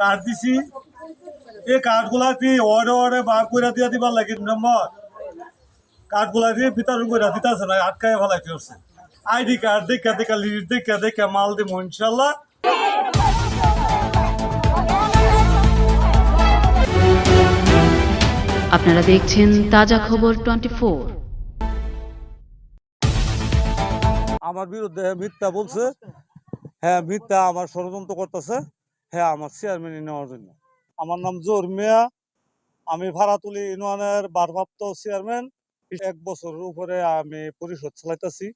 Card দিছি। এই কার্ডগুলা দিয়ে ওয়ার্ডে ওয়ার্ডে বার করে দিয়ে দিবার লাগে নম্বর। কার্ডগুলা দিয়ে বিতরণ করে দিতেছে না আটকায় ফেলাইতে হচ্ছে। আইডি কার্ড দেখা দেখা লিস্ট দেখা দেখা মাল দিব ইনশাল্লাহ আপনারা দেখছেন তাজা খবর টোয়েন্টি আমার বিরুদ্ধে মিথ্যা বলছে। হ্যাঁ মিথ্যা আমার ষড়যন্ত্র করতেছে। হ্যাঁ আমার চেয়ারম্যান নেওয়ার জন্য। আমার নাম জোর মিয়া। আমি ভাড়াতুলি ইউনিয়নের ভারপ্রাপ্ত চেয়ারম্যান এক বছরের উপরে আমি পরিষদ চালাইতেছি।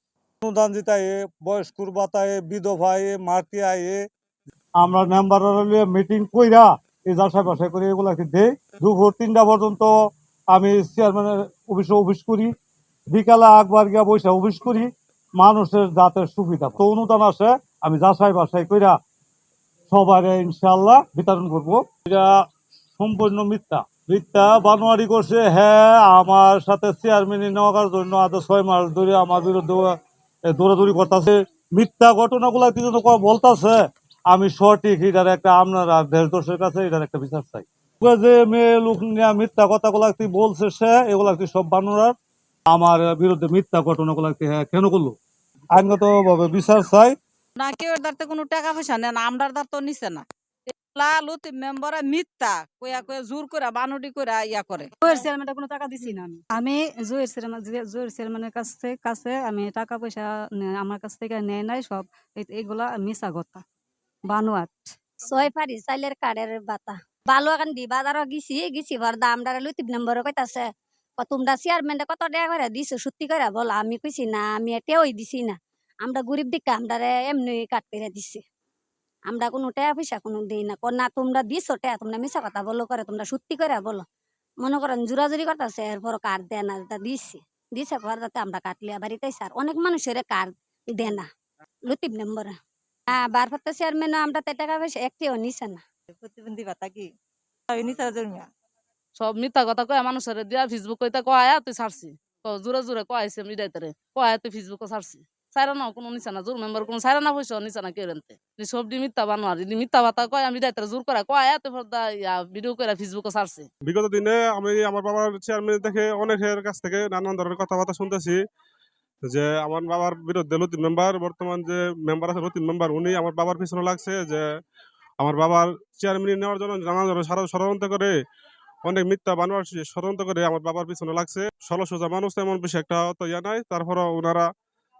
অনুদান দিতাই বয়স্কুর বাতায় বিধবায় মাটি আয়ে আমরা মেম্বার মিটিং কইরা এই যাচাই বাসাই করে এগুলাকে দেই? দুপুর তিনটা পর্যন্ত আমি চেয়ারম্যানের অফিসে অফিস করি। বিকালে আকবার গিয়া বৈশা অফিস করি। মানুষের যাতে সুবিধা, তো অনুদান আসে, আমি যাচাই বাছাই কইরা সবার ইনশাল্লাহ বিতরণ করব। এটা সম্পূর্ণ মিথ্যা। মিথ্যা বানোয়ারি করছে হ্যাঁ আমার সাথে চেয়ারম্যান নেওয়ার জন্য আজ ছয় মাস ধরে আমার বিরুদ্ধে দৌড়াদৌড়ি করতেছে। মিথ্যা ঘটনাগুলা কি জন্য বলতেছে, আমি সঠিক এটার একটা আপনারা দেশ দোষের কাছে এটার একটা বিচার চাই। যে মেয়ে লোক নিয়ে মিথ্যা কথাগুলা কি বলছে সে, এগুলা কি সব বানোয়ার? আমার বিরুদ্ধে মিথ্যা ঘটনাগুলা কি হ্যাঁ কেন করল? আইনগত ভাবে বিচার চাই। না কেউ দাঁড়তে কোনো টাকা পয়সা নেয় না আমরার দাঁড় তো নিছে না। এগুলা লুতি মেম্বারে মিথ্যা কইয়া কইয়া জোর করে বানুটি করে ইয়া করে। জুয়ের চেয়ারম্যানটা কোনো টাকা দিছি না আমি। জুয়ের চেয়ারম্যান জুয়ের চেয়ারম্যানের কাছে কাছে আমি টাকা পয়সা নে- আমার কাছ থেকে নেয় নাই সব এইগুলা মিশা কথা। বানোয়াট। ছয় ফারি চাইলের কাঠের বাতা। বালু এখন দি বাজারও গেছি গেছি ভর দাম ডারে লুতিব নম্বর কইতাছে তোমরা চেয়ারম্যানটা কত টাকা করে দিছো? সত্যি করে বল আমি কইছি না আমি এটাই দিছি না। আমরা গরিব দিকে আমরা এমনি কাট করে দিছি। আমরা কোনো টাকা পয়সা কোনো দিই না। কর না তোমরা দিছো টাকা তোমরা মিশা কথা বলো করে তোমরা সত্যি করে বলো। মনে করেন জোরাজুরি করতেছে এরপর কার্ড দেয় না তা দিছি। দিছে পর যাতে আমরা কাটলি বাড়িতে স্যার অনেক মানুষের কার্ড দেয় না। লুতিব নম্বর। হ্যাঁ বারফত চেয়ারম্যান আমরা তো টাকা পয়সা একটিও নিছে না। প্রতিবন্ধী ভাতা কি? সব মিথ্যা কথা কয়া মানুষের দিয়া ফেসবুক কইতা কয়া তুই ছাড়ছি। জোরে জোরে কয়াইছে মিডাইতারে কয়া তুই ফেসবুকে ছাড়ছি। সাইরা না কোনো নিচা না, জোর মেম্বার কোনো সাইরা না পয়সা কেউ রেনতে। সব মিথ্যা বানোয়ারি মিথ্যা কয়া মিডাইতারে জোর করা কয়া তুই ফর্দা ইয়া ভিডিও করে ফেসবুকে বিগত দিনে আমি আমার বাবার চেয়ারম্যান থেকে অনেকের কাছ থেকে নানান ধরনের কথাবার্তা শুনতেছি, যে আমার বাবার বিরুদ্ধে লতিফ মেম্বার বর্তমান যে মেম্বার আছে লতিফ মেম্বার উনি আমার বাবার পিছনে লাগছে, যে আমার বাবার চেয়ারম্যান নেওয়ার জন্য নানান ধরনের ষড়- ষড়যন্ত্র করে, অনেক মিথ্যা বানোয়ার ষড়যন্ত্র করে আমার বাবার পিছনে লাগছে। ষোলো সোজা মানুষ তেমন বেশি একটা তো ইয়া নাই তারপরে ওনারা